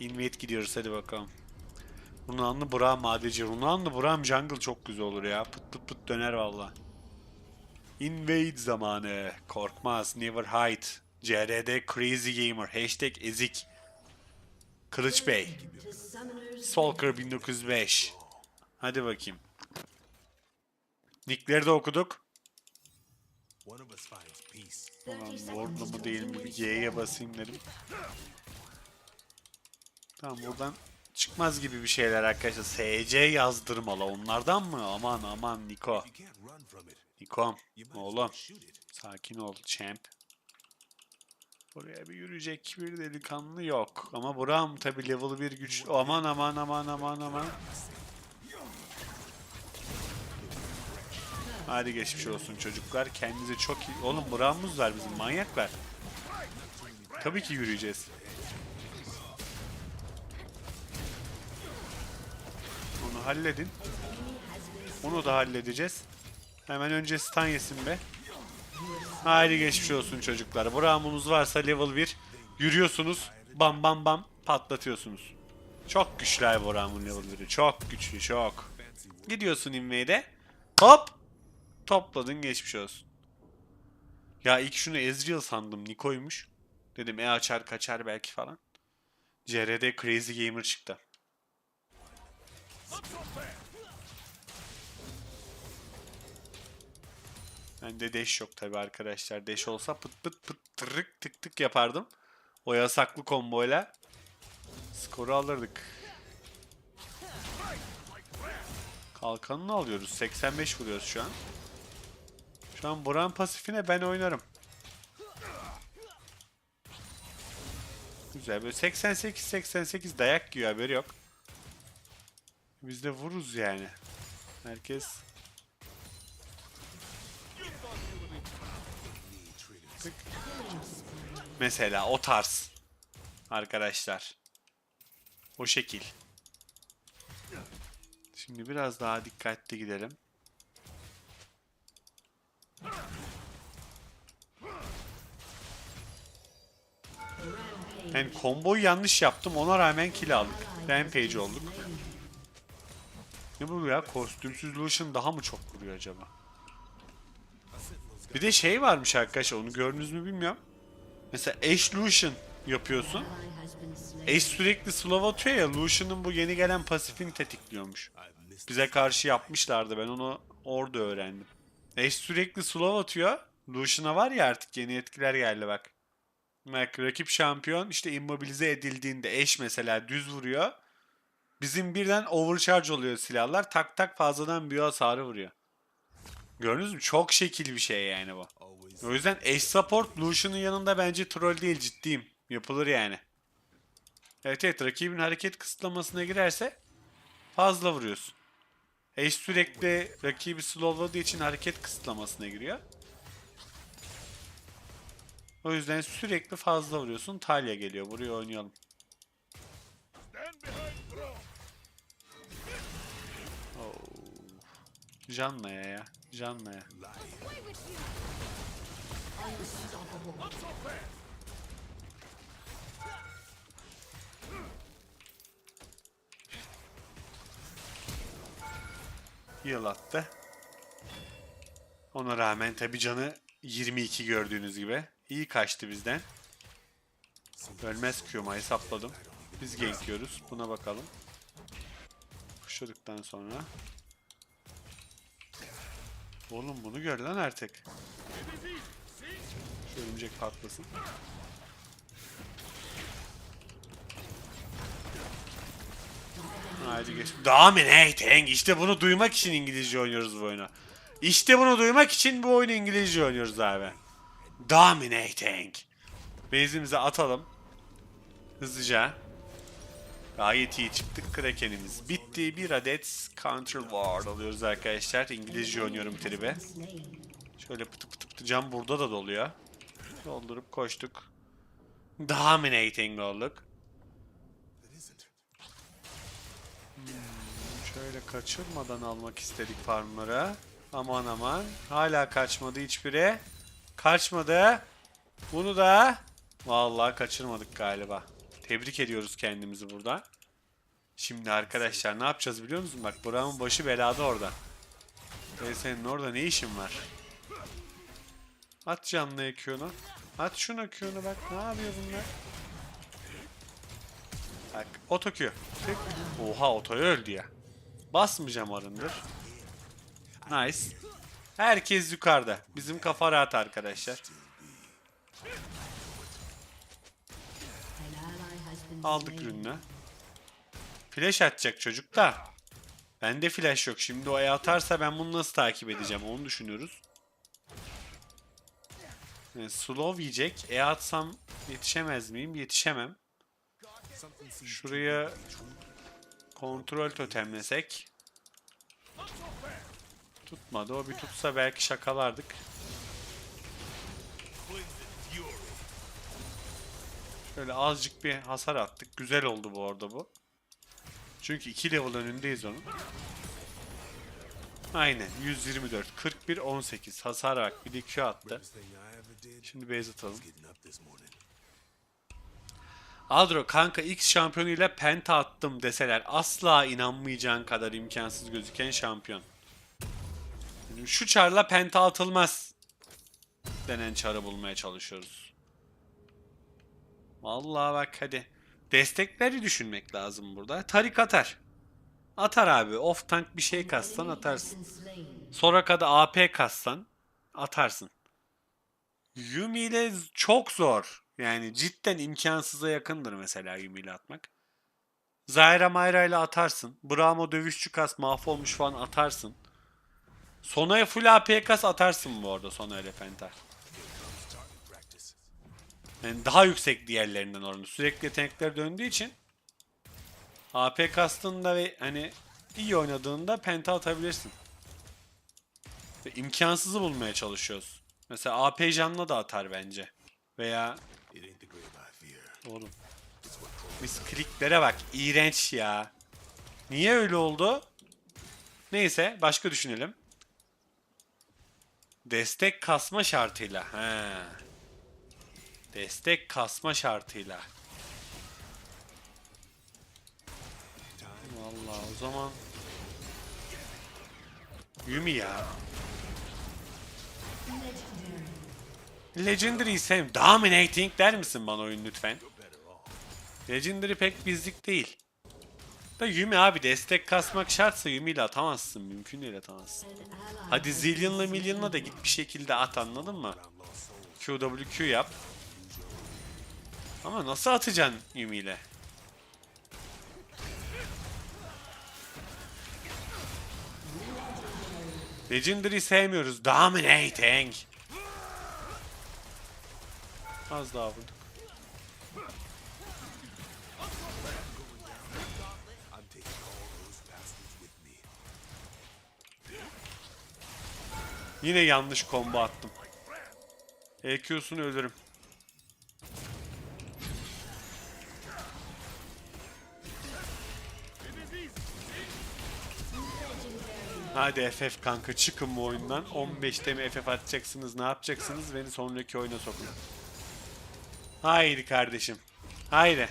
Invade gidiyoruz hadi bakalım. Runanlı Braum ADC. Runanlı Braum jungle çok güzel olur ya. Pıt pıt pıt döner valla. Invade zamanı. Korkmaz. Never hide. CRD Crazy Gamer. Hashtag ezik. Kılıç Bey. Stalker 1905. Hadi bakayım. Nickleri de okuduk. Ulan Ward'lu mu değil mi? G'ye basayım dedim. Tamam buradan çıkmaz gibi bir şeyler arkadaşlar. SC yazdırmalı. Onlardan mı? Aman aman Niko. Nikom. Oğlum. Sakin ol champ. Buraya bir yürüyecek bir delikanlı yok. Ama Buram tabi level 1 güç. Aman aman aman aman aman. Hadi geçmiş olsun çocuklar. Kendinize çok iyi... Oğlum Buram'ımız var bizim manyaklar. Tabii ki yürüyeceğiz. Onu halledin. Onu da halledeceğiz. Hemen önce stun yesin be. Haydi geçmiş olsun çocuklar. Braum'unuz varsa level 1 yürüyorsunuz. Bam bam bam patlatıyorsunuz. Çok güçlü Braum'un level 1'i. Çok güçlü çok. Gidiyorsun invade'e. Hop! Topladın geçmiş olsun. Ya ilk şunu Ezreal sandım. Niko'ymuş. Dedim e açar kaçar belki falan. CRD Crazy Gamer çıktı. Bende dash yok tabi arkadaşlar. Dash olsa pıt pıt pıt tırık tık tık yapardım. O yasaklı komboyla skoru alırdık. Kalkanını alıyoruz. 85 vuruyoruz şu an. Şu an Buran pasifine ben oynarım. Güzel böyle 88-88 dayak yiyor haberi yok. Biz de vururuz yani. Herkes. Mesela o tarz. Arkadaşlar. O şekil. Şimdi biraz daha dikkatli gidelim. Yani komboyu yanlış yaptım. Ona rağmen kill aldık. Rampage olduk. Ne bu ya? Kostümsüz Lucian daha mı çok vuruyor acaba? Bir de şey varmış arkadaşlar onu gördünüz mü bilmiyorum. Mesela Ashe Lucian yapıyorsun. Ashe sürekli slow atıyor ya Lucian'ın bu yeni gelen pasifini tetikliyormuş. Bize karşı yapmışlardı ben onu orada öğrendim. Ashe sürekli slow atıyor. Lucian'a var ya artık yeni etkiler geldi bak. Bak rakip şampiyon işte immobilize edildiğinde Ashe mesela düz vuruyor. Bizim birden overcharge oluyor silahlar. Tak tak fazladan bir hasarı vuruyor. Gördünüz mü? Çok şekil bir şey yani bu. O yüzden Ace Support Lucian'ın yanında bence troll değil ciddiyim. Yapılır yani. Evet evet rakibin hareket kısıtlamasına girerse fazla vuruyorsun. Ace sürekli rakibi slowladığı için hareket kısıtlamasına giriyor. O yüzden sürekli fazla vuruyorsun. Talia geliyor. Buraya oynayalım. Janna'ya ya. Janna'ya. Heal attı. Ona rağmen tabi canı 22 gördüğünüz gibi. İyi kaçtı bizden. Ölmez Q'ma hesapladım. Biz gank yiyoruz. Buna bakalım. Kuşladıktan sonra. Oğlum bunu gör lan artık. Şu örümcek patlasın. Haydi geç. Dominating. İşte bunu duymak için İngilizce oynuyoruz bu oyunu. İşte bunu duymak için bu oyunu İngilizce oynuyoruz abi. Dominating. Base'imize atalım. Hızlıca. Gayet iyi çıktık. Kraken'imiz bitti. Bir adet Counter Ward alıyoruz arkadaşlar. İngilizce oynuyorum tribe. Şöyle pıtı pıtı pıtı. Cam burada da doluyor. Doldurup koştuk. Dominating olduk. isn't. Şöyle kaçırmadan almak istedik farmları. Aman aman. Hala kaçmadı hiçbiri. Kaçmadı. Bunu da vallahi kaçırmadık galiba. Tebrik ediyoruz kendimizi burada. Şimdi arkadaşlar ne yapacağız biliyor musun? Bak Burak'ın başı belada orada. Ve senin orada ne işin var? At canlı Q'nu. At şuna Q'nu bak. Ne yapıyor bunlar? Bak oto Q. Tık. Oha otoyu öldü ya. Basmayacağım arındır. Nice. Herkes yukarıda. Bizim kafa rahat arkadaşlar. Aldık ürünü. Flash atacak çocuk da. Bende flash yok. Şimdi o E atarsa ben bunu nasıl takip edeceğim onu düşünüyoruz. Yani slow yiyecek. E atsam yetişemez miyim? Yetişemem. Şuraya kontrol totemlesek. Tutmadı. O bir tutsa belki şakalardık. Şöyle azıcık bir hasar attık. Güzel oldu bu arada bu. Çünkü 2 level önündeyiz onun. Aynen 124 41 18 hasar bak bir de Q attı. Şimdi base atalım. Adro kanka X şampiyonuyla penta attım deseler asla inanmayacağın kadar imkansız gözüken şampiyon. Şu çarla penta atılmaz denen çarı bulmaya çalışıyoruz. Vallahi bak hadi. Destekleri düşünmek lazım burada. Tarik atar. Atar abi. Off tank bir şey kassan atarsın. Soraka'da AP kassan atarsın. Yumi ile çok zor. Yani cidden imkansıza yakındır mesela Yumi ile atmak. Zyra Mayra ile atarsın. Brahmo dövüşçü kas mahvolmuş falan atarsın. Sona'ya full AP kas atarsın bu arada Sona ile. Yani daha yüksek diğerlerinden oranı. Sürekli yetenekler döndüğü için AP kastığında ve hani iyi oynadığında penta atabilirsin. Ve imkansızı bulmaya çalışıyoruz. Mesela AP Jan'la da atar bence. Veya oğlum biz kliklere bak iğrenç ya. Niye öyle oldu? Neyse başka düşünelim. Destek kasma şartıyla. He. Destek kasma şartıyla. Vallahi o zaman Yumi ya. Legendary sev. Dominating der misin bana oyun lütfen? Legendary pek bizlik değil. Da Yumi abi destek kasmak şartsa Yumi ile atamazsın. Mümkün değil atamazsın. Hadi Zillion'la Million'la da git bir şekilde at anladın mı? QWQ yap. Ama nasıl atacaksın Yumi ile? Legendary sevmiyoruz. Dominating. Az daha vurduk. Yine yanlış combo attım. EQ'sunu ölürüm. Hadi FF kanka çıkın bu oyundan. 15'te mi FF atacaksınız ne yapacaksınız beni sonraki oyuna sokun. Haydi kardeşim. Haydi.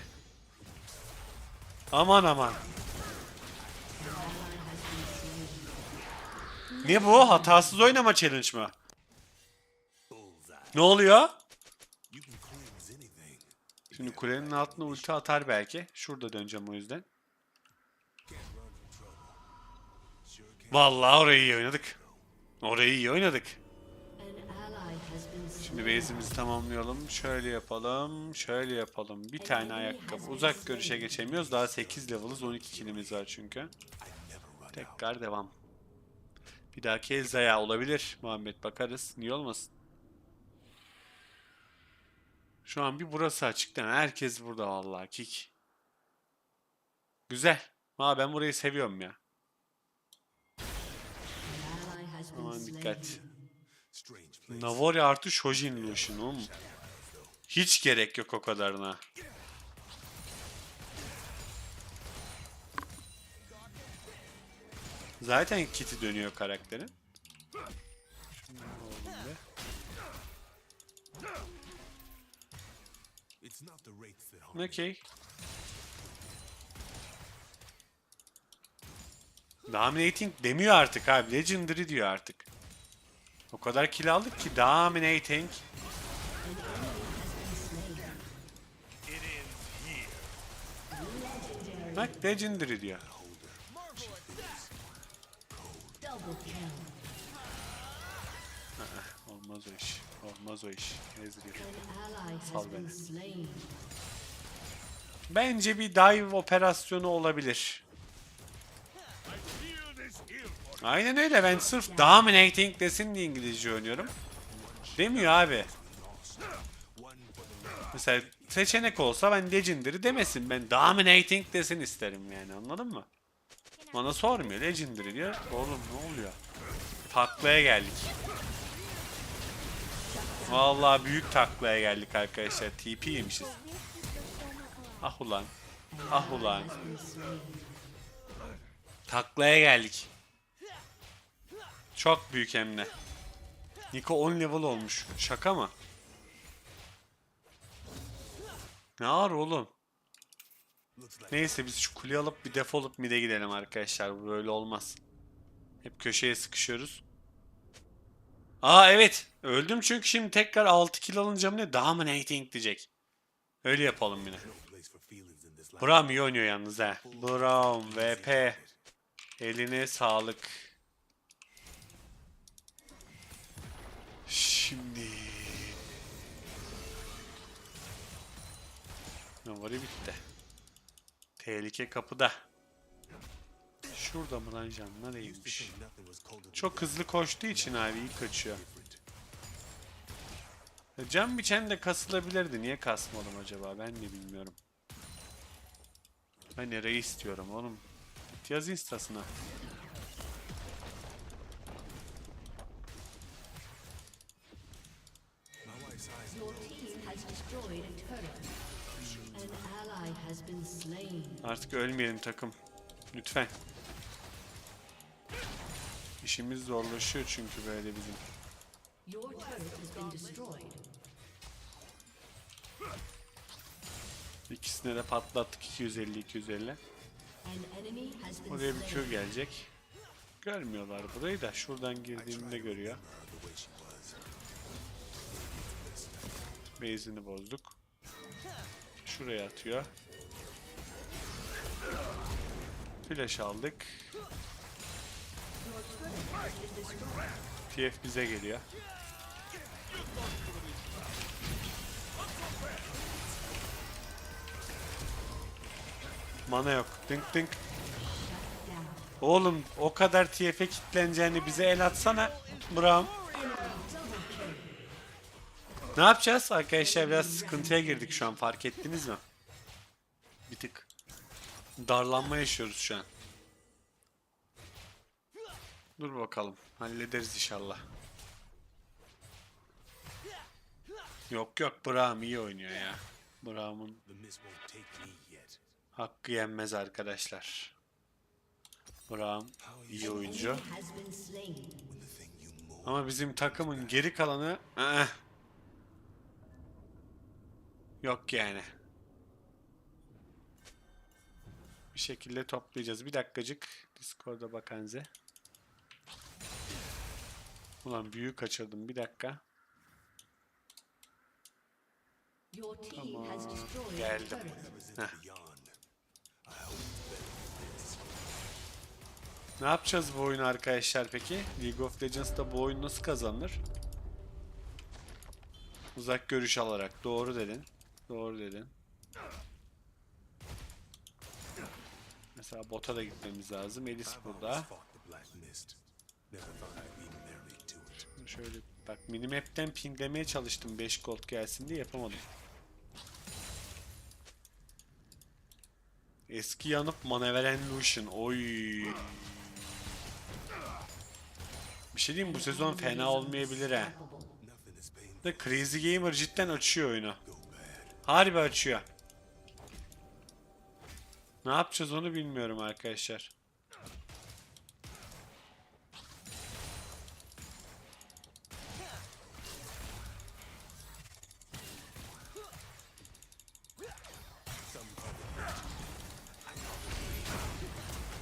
Aman aman. Ne bu? Hatasız oynama challenge mı? Ne oluyor? Şimdi kulenin altına ulti atar belki. Şurada döneceğim o yüzden. Vallahi orayı iyi oynadık. Orayı iyi oynadık. Şimdi base'imizi tamamlayalım. Şöyle yapalım. Şöyle yapalım. Bir tane ayakkabı. Uzak görüşe geçemiyoruz. Daha 8 level'ız. 12 kilimiz var çünkü. Tekrar devam. Bir dahaki Elza'ya olabilir. Muhammed bakarız. Niye olmasın? Şu an bir burası açık değil? Herkes burada vallahi. Kik. Güzel. Ha ben burayı seviyorum ya. Aman dikkat. Navori artı Shojin Lucian oğlum. Hiç gerek yok o kadarına. Zaten kiti dönüyor karakterin. Şunu Dominating demiyor artık abi. Legendary diyor artık. O kadar kill aldık ki dominating. Bak legendary diyor. Kill. Olmaz o iş. Olmaz o iş. Ally Sal beni. Bence bir dive operasyonu olabilir. Aynen öyle. Ben sırf dominating desin diye İngilizce oynuyorum. Demiyor abi. Mesela seçenek olsa ben legendary demesin. Ben dominating desin isterim yani anladın mı? Bana sormuyor legendary diyor. Oğlum ne oluyor? Taklaya geldik. Vallahi büyük taklaya geldik arkadaşlar. TP yemişiz. Ah ulan. Ah ulan. Taklaya geldik. Çok büyük hem. Niko 10 level olmuş. Şaka mı? Ne ağır oğlum? Neyse biz şu kuleyi alıp bir defolup mid'e gidelim arkadaşlar. Bu böyle olmaz. Hep köşeye sıkışıyoruz. Aa evet. Öldüm çünkü şimdi tekrar 6 kill alınca mı ne? Dominating diyecek. Öyle yapalım yine. Braum iyi oynuyor yalnız ha. Braum VP. Eline sağlık. Şimdi. Navari bitti. Tehlike kapıda. Şurada mı lan canına değilmiş. Çok hızlı koştuğu için abi iyi kaçıyor. Ya Can biçen de kasılabilirdi. Niye kasmadım acaba? Ben de bilmiyorum. Ben nereyi istiyorum oğlum? Git yaz instasına. Artık ölmeyelim takım. Lütfen. İşimiz zorlaşıyor çünkü böyle bizim. İkisine de patlattık 250 250. An enemy has been Oraya bir. Q gelecek. Görmüyorlar burayı da şuradan girdiğinde görüyor. Base'ini bozduk. Şuraya atıyor. Flash aldık. TF bize geliyor. Mana yok. Dink dink. Oğlum o kadar TF'e kilitleneceğini bize el atsana. Bram. Ne yapacağız? Arkadaşlar biraz sıkıntıya girdik şu an fark ettiniz mi? Bir tık. Darlanma yaşıyoruz şu an. Dur bakalım. Hallederiz inşallah. Yok yok Braum iyi oynuyor ya. Braum'un hakkı yenmez arkadaşlar. Braum iyi oyuncu. Ama bizim takımın geri kalanı ıh. yok yani. Bir şekilde toplayacağız. Bir dakikacık Discord'a bakanze. Ulan büyük kaçırdım. Bir dakika. A Geldim. Heh. Ne yapacağız bu oyunu arkadaşlar peki? League of Legends'ta bu oyun nasıl kazanılır? Uzak görüş alarak. Doğru dedin. Doğru dedin. Mesela bota da gitmemiz lazım. Elis burada. it. Şöyle bak minimap'ten pinglemeye çalıştım 5 gold gelsin diye yapamadım. Eski yanıp mana veren Lucian. Oy. Bir şey diyeyim bu sezon fena olmayabilir ha. Da Crazy Gamer cidden açıyor oyunu. Harbi açıyor. Ne yapacağız onu bilmiyorum arkadaşlar.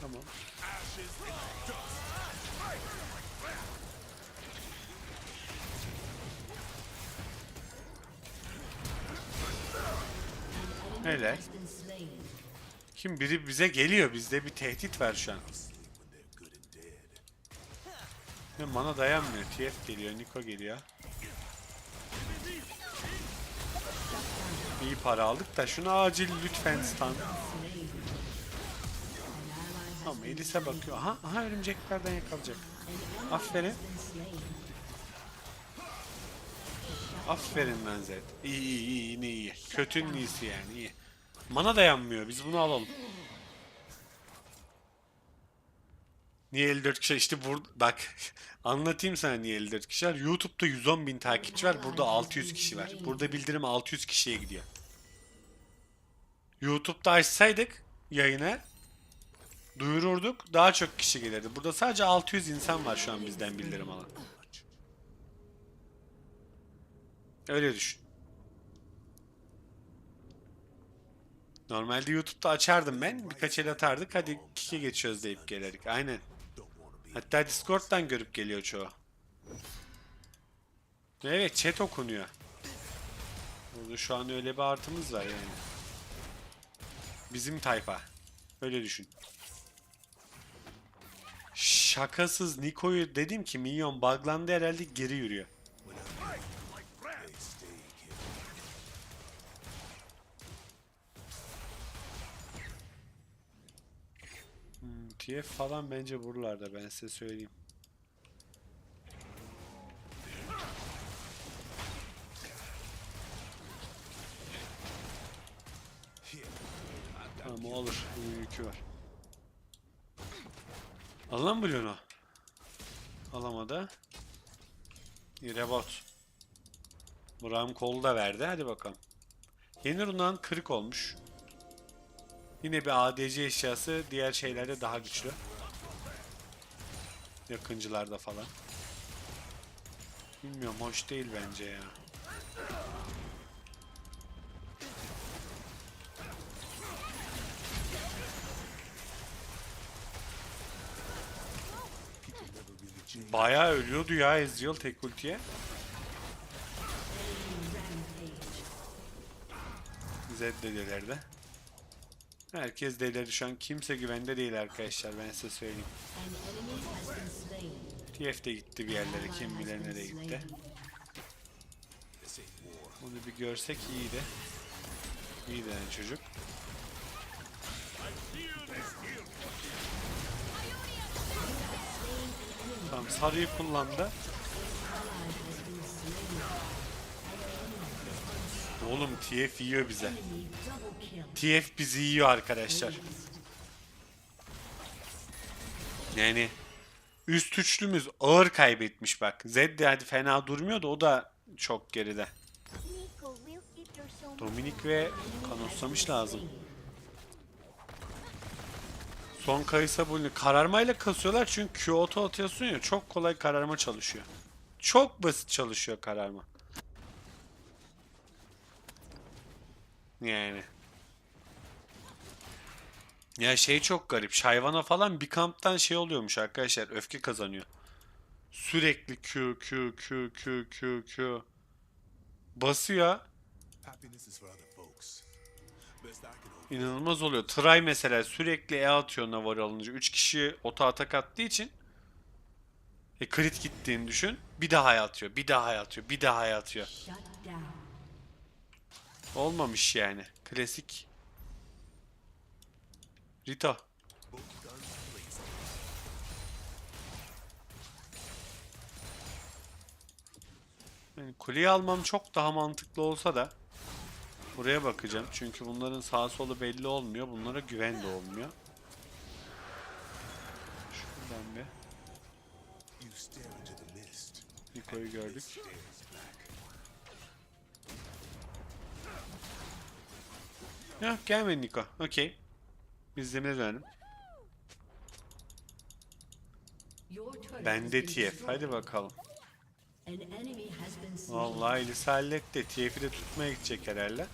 Tamam. Kim biri bize geliyor. Bizde bir tehdit var şu an. Ve mana dayanmıyor. TF geliyor, Niko geliyor. İyi para aldık da şunu acil lütfen stun. Ama Elise bakıyor. Aha, aha örümceklerden yakalayacak. Aferin. Aferin lan Zed. İyi iyi iyi iyi. Kötünün iyisi yani iyi. Mana dayanmıyor. Biz bunu alalım. Niye 54 kişi? İşte burada bak anlatayım sana niye 54 kişi var. YouTube'da 110 bin takipçi var. Burada 600 kişi var. Burada bildirim 600 kişiye gidiyor. YouTube'da açsaydık yayını duyururduk. Daha çok kişi gelirdi. Burada sadece 600 insan var şu an bizden bildirim alan. Öyle düşün. Normalde YouTube'da açardım ben. Birkaç el atardık. Hadi kike geçiyoruz deyip gelirdik. Aynen. Hatta Discord'dan görüp geliyor çoğu. Evet chat okunuyor. Burada şu an öyle bir artımız var yani. Bizim tayfa. Öyle düşün. Şakasız Niko'yu dedim ki minyon buglandı herhalde geri yürüyor. TF falan bence buralarda ben size söyleyeyim. Tamam o olur. Bunun yükü var. Al lan Bloom'u. Alamadı. Rebot. Buram kolu da verdi. Hadi bakalım. Yeni runan kırık olmuş. Yine bir ADC eşyası diğer şeylerde daha güçlü. Yakıncılarda falan. Bilmiyorum hoş değil bence ya. Bayağı ölüyordu ya Ezreal tek ultiye. Zed de delirdi. Herkes delirdi şu an kimse güvende değil arkadaşlar ben size söyleyeyim. TF de gitti bir yerlere kim bilir nereye gitti. Bunu bir görsek iyiydi. İyi denen çocuk. Tamam sarıyı kullandı. Oğlum TF yiyor bize. TF bizi yiyor arkadaşlar. Yani üst üçlümüz ağır kaybetmiş bak. Zed de hadi fena durmuyor da o da çok geride. Dominik ve kanoslamış lazım. Son kayısa bunu kararmayla kasıyorlar çünkü Kyoto atıyorsun ya çok kolay kararma çalışıyor. Çok basit çalışıyor kararma. Yani. Ya şey çok garip. Şayvana falan bir kamptan şey oluyormuş arkadaşlar. Öfke kazanıyor. Sürekli Q Q Q Q Q Q. Basıyor. İnanılmaz oluyor. Try mesela sürekli E atıyor Navarro alınca. 3 kişi ota atak attığı için e, crit gittiğini düşün. Bir daha atıyor, bir daha atıyor, bir daha atıyor. Olmamış yani. Klasik. Rito. Yani kuleyi almam çok daha mantıklı olsa da buraya bakacağım. Çünkü bunların sağ solu belli olmuyor. Bunlara güven de olmuyor. Şuradan bir. Niko'yu gördük. Ya gelmedi Niko. Okey. Biz demire dönelim. Bende TF. Hadi bakalım. Vallahi Elisa halletti. TF'i de tutmaya gidecek herhalde.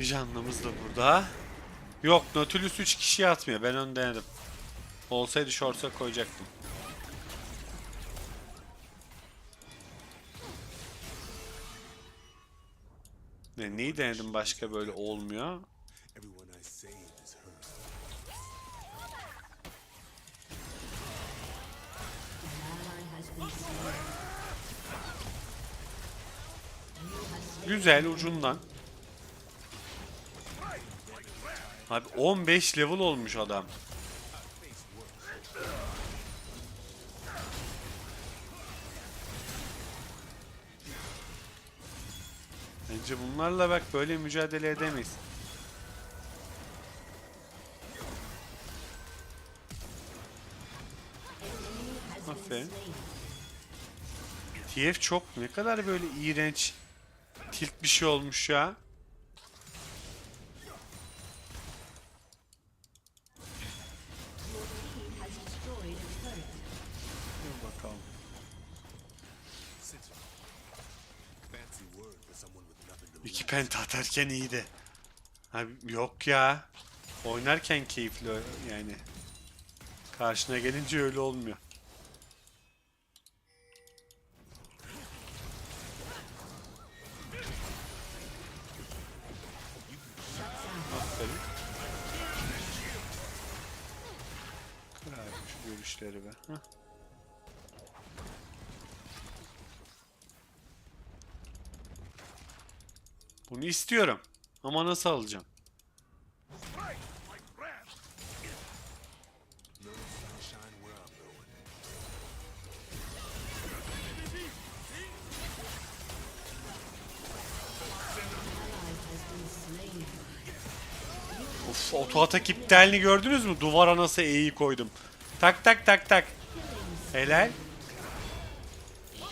Canlımız da burada. Yok Nautilus 3 kişiye atmıyor. Ben onu denedim. Olsaydı short'a koyacaktım. Neyi denedim başka böyle olmuyor. Güzel ucundan. Abi 15 level olmuş adam. Bence bunlarla bak böyle mücadele edemeyiz. Aferin. TF çok ne kadar böyle iğrenç tilt bir şey olmuş ya. Penta atarken iyiydi. Abi yok ya. Oynarken keyifli yani. Karşına gelince öyle olmuyor. Aferin. Kır abi şu görüşleri be. Hah. Bunu istiyorum. Ama nasıl alacağım? Of oto atak iptalini gördünüz mü? Duvara nasıl E'yi koydum. Tak tak tak tak. Helal. Down.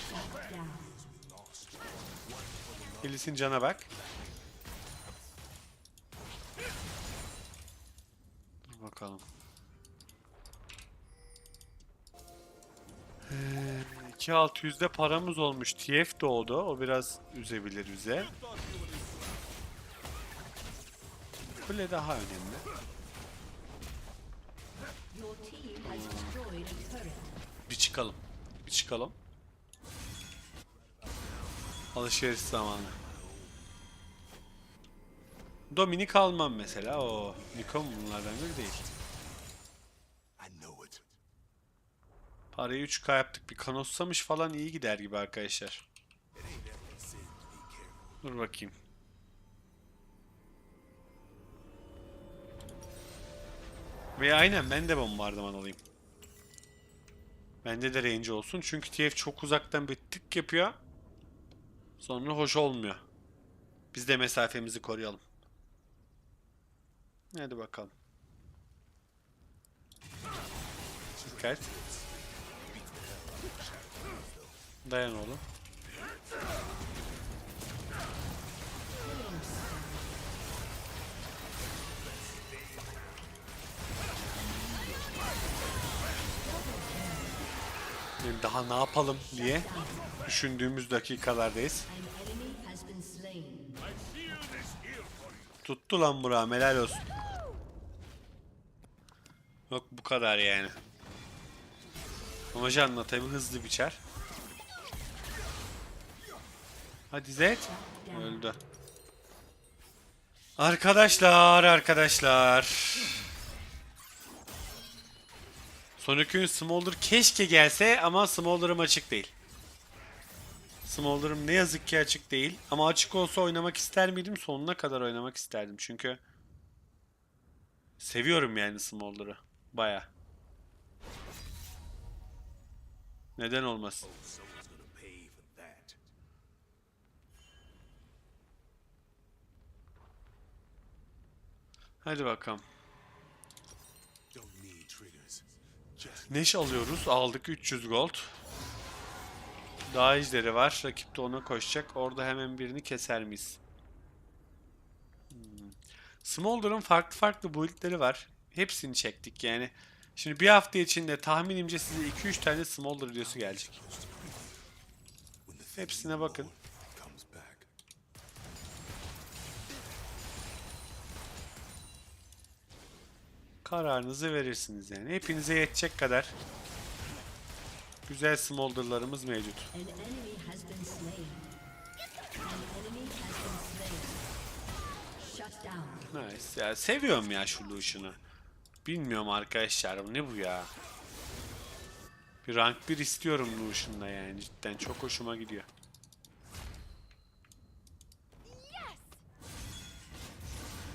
Elis'in cana bak. Bakalım. Ee, 2600'de paramız olmuş. TF doğdu. O biraz üzebilir bize. Kule daha önemli. Bir çıkalım. Bir çıkalım. Alışveriş zamanı. Dominik almam mesela. O Nikon bunlardan biri değil. Parayı 3K yaptık. Bir kanossamış falan iyi gider gibi arkadaşlar. Dur bakayım. Ve aynen ben de bombardıman alayım. Bende de range olsun. Çünkü TF çok uzaktan bir tık yapıyor. Sonra hoş olmuyor. Biz de mesafemizi koruyalım. Hadi bakalım. Dikkat. Dayan oğlum. Daha ne yapalım diye düşündüğümüz dakikalardayız. Tuttu lan Burak'ım helal olsun. Yok bu kadar yani. Ama Can'la tabi hızlı biçer. Hadi Zed. Öldü. Arkadaşlar arkadaşlar. Sonraki oyun Smolder keşke gelse ama Smolder'ım açık değil. Smolder'ım ne yazık ki açık değil. Ama açık olsa oynamak ister miydim? Sonuna kadar oynamak isterdim. Çünkü seviyorum yani Smolder'ı. Baya. Neden olmasın? Hadi bakalım. Neş alıyoruz. Aldık 300 gold. Daha ejderi var. Rakip de ona koşacak. Orada hemen birini keser miyiz? Hmm. Smolder'ın farklı farklı build'leri var. Hepsini çektik yani. Şimdi bir hafta içinde tahminimce size 2-3 tane Smolder videosu gelecek. Hepsine bakın. Kararınızı verirsiniz yani. Hepinize yetecek kadar güzel Smolder'larımız mevcut. Nice. Ya seviyorum ya şu Lucian'ı. Bilmiyorum arkadaşlar ne bu ya. Bir rank 1 istiyorum Lucian'la yani cidden çok hoşuma gidiyor.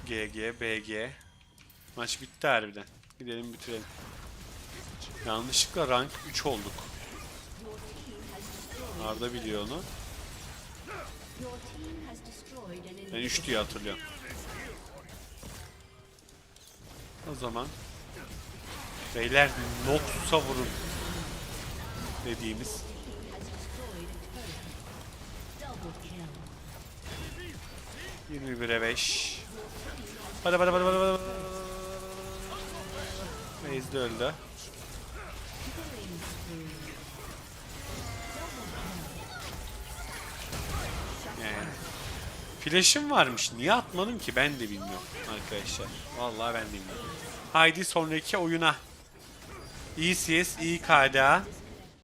GG, BG. Maç bitti harbiden. Gidelim bitirelim. Yanlışlıkla rank 3 olduk. Arda biliyor onu. Ben enemy. 3 diye hatırlıyorum. O zaman Beyler Noxus'a vurun dediğimiz kill. 21'e 5 Hadi hadi hadi hadi hadi de öldü. Flash'ım varmış. Niye atmadım ki? Ben de bilmiyorum arkadaşlar. Vallahi ben de bilmiyorum. Haydi sonraki oyuna. İyi CS, iyi.